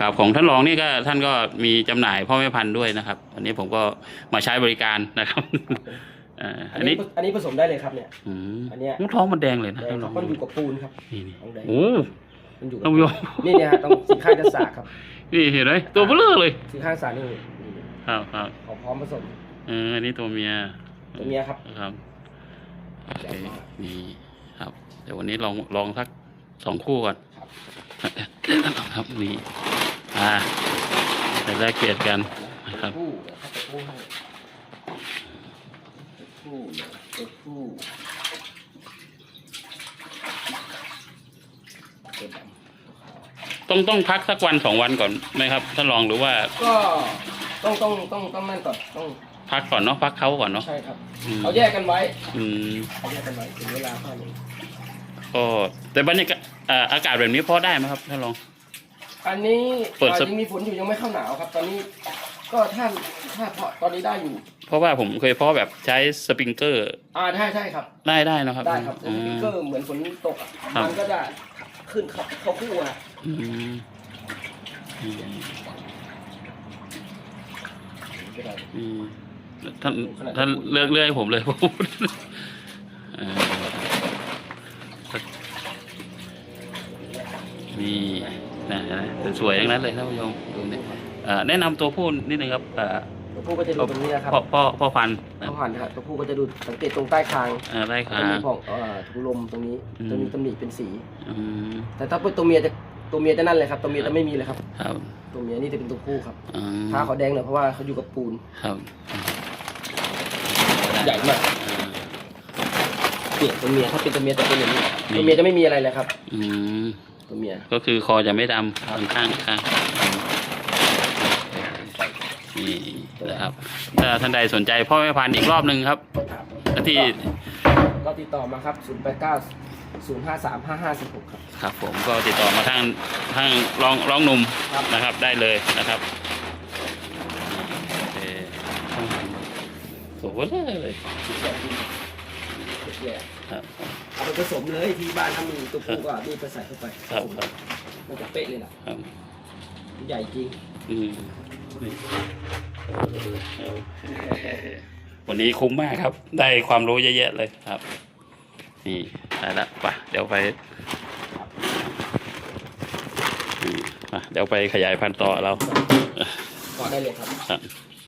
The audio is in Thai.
ครับของท่านรองนี่ก็ท่านก็มีจำหน่ายพ่อแม่พันธุ์ด้วยนะครับ อันนี้ผมก็มาใช้บริการนะครับเอ่ออัอันนนี้นี้อันนี้ผสมได้เลยครับเนี่ยอืมอันเนี้ยท้องมันแดงเลยนะแต่ท่านรองมันอยู่กับปูนครับนี่นี่ของแดงโอ้มันอยู่กับท่านผู้ชมนี่เนี่ยฮะต้องสีข้างจะสากครับนี่เห็นไหมตัวเบลอเลยสีข้างสากนี่นี่ครับครับของพร้อมผสมเอออันนี้ตัวเมียตัวเมียครับครับโอเคใหญ่มากนี่ครับ เดี๋ยววันนี้ลองลองสักสองคู่ก่อน ครับนี่อ่าเดี๋ยวแลกเปลี่ยนกันนะครับคู่เดี๋ยวเขาจะคู่ให้คู่เดี๋ยวจะคู่ตัวดำต้องต้องพักสักวันสองวันก่อนไหมครับท่านรองหรือว่า ก็ต้องต้องต้องต้องนั่นก่อนต้องพักก่อนเนาะพักเขาก่อนเนาะใช่ครับอืมเอาแยกกันไว้อืมเอาแยกกันไว้ถึงเวลาพ่อนี้ ก็แต่บรรยากาศอ่าอากาศแบบนี้พอได้ไหมครับท่านรอง อันนี้เปิดอ่าสักยังมีฝนอยู่ยังไม่เข้าหนาวครับ ตอนนี้ก็ถ้าถ้าเพาะตอนนี้ได้อยู่ เพราะว่าผมเคยเพาะแบบใช้สปริงเกอร์อ่าใช่ใช่ครับ ได้ได้เนอะครับได้ครับสอืปิมเกอร์เหมือนฝนตกอะครับ มันก็จะขึ้นเขาเขาคู่อะอืมอืมก็ได้อืมท่านท่านเลือกเลือกให้ผมเลยผมเอ่อ นี่นะนะสวยๆอย่างนั้นเลยท่านผู้ชมดูนี่เอ่อแนะนำตัวผู้นิดนึงครับเอ่อตัวผู้ก็จะดูตรงนี้นะครับพ่อพ่อพ่อพันธุ์นะเขาผ่านนะครับตัวผู้ก็จะดูสังเกตตรงใต้คางเอ่อไร่ขา จะมีผ่องเอ่อถุงลมตรงนี้อืม จะมีตำหนิเป็นสี อืมแต่ถ้าเป็นตัวเมียจะตัวเมียจะนั่นเลยครับตัวเมียจะไม่มีเลยครับ ครับตัวเมียนี่จะเป็นตัวผู้ครับอืมท้าเขาแดงหน่อยเพราะว่าเขาอยู่กับปูนครับใหญ่มากเนี่ยตัวเมียถ้าเป็นตัวเมียจะเป็นอย่างนี้ตัวเมียจะไม่มีอะไรเลยครับ อืม ตัวเมีย ก็คือคอจะไม่ดำข้างข้างข้างนี่นะครับถ้าท่านใดสนใจพ่อแม่พันธุ์อีกรอบหนึ่งครับที่ก็ติดต่อมาครับ 0 8 9 0 5 3 5 5 6ครับ ครับผมก็ติดต่อมาทางทางรองรองหนุ่มครับ นะครับ ได้เลยนะครับโอเคสวยเลยเนี่ยครับเอาไปผสมเลยที่บ้านถ้ามีตัวผู้ก็เอานี่ไปใส่เข้าไปครับครับมันจะเป๊ะเลยล่ะครับใหญ่จริงอืมนี่วันนี้คุ้มมากครับ ได้ความรู้เยอะแยะเลยครับ นี่ได้ละไปเดี๋ยวไปอืมอะเดี๋ยวไปขยายพันธุ์ต่อเราก็ได้เลยครับครับ